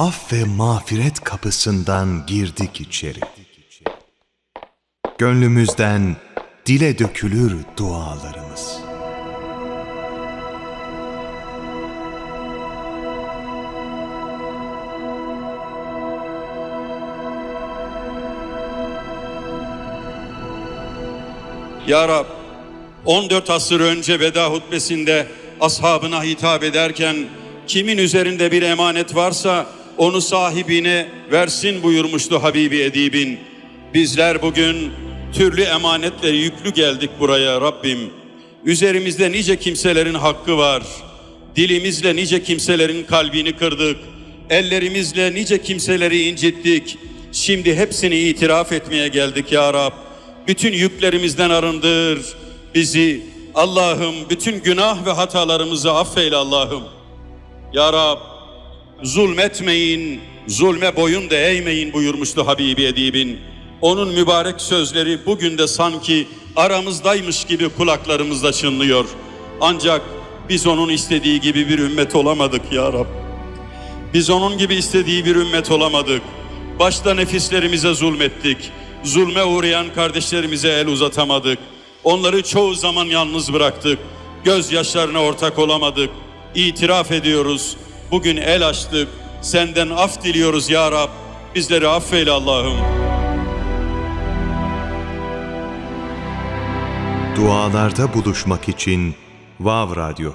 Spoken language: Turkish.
af ve mağfiret kapısından girdik içeri. Gönlümüzden dile dökülür dualarımız. Ya Rab, 14 asır önce veda hutbesinde ashabına hitap ederken kimin üzerinde bir emanet varsa onu sahibine versin buyurmuştu Habibi Edib'in. Bizler bugün türlü emanetle yüklü geldik buraya Rabbim. Üzerimizde nice kimselerin hakkı var. Dilimizle nice kimselerin kalbini kırdık. Ellerimizle nice kimseleri incittik. Şimdi hepsini itiraf etmeye geldik ya Rab bütün yüklerimizden arındır. Bizi Allah'ım bütün günah ve hatalarımızı affeyle Allah'ım. Ya Rab zulmetmeyin, zulme boyun da eğmeyin buyurmuştu Habibi Edib'in. Onun mübarek sözleri bugün de sanki aramızdaymış gibi kulaklarımızda çınlıyor. Ancak biz onun istediği gibi bir ümmet olamadık ya Rab. Biz onun gibi istediği bir ümmet olamadık. Başta nefislerimize zulmettik. Zulme uğrayan kardeşlerimize el uzatamadık. Onları çoğu zaman yalnız bıraktık. Gözyaşlarına ortak olamadık. İtiraf ediyoruz. Bugün el açtık. Senden af diliyoruz ya Rab. Bizleri affeyle Allah'ım. Dualarda buluşmak için Vav Radyo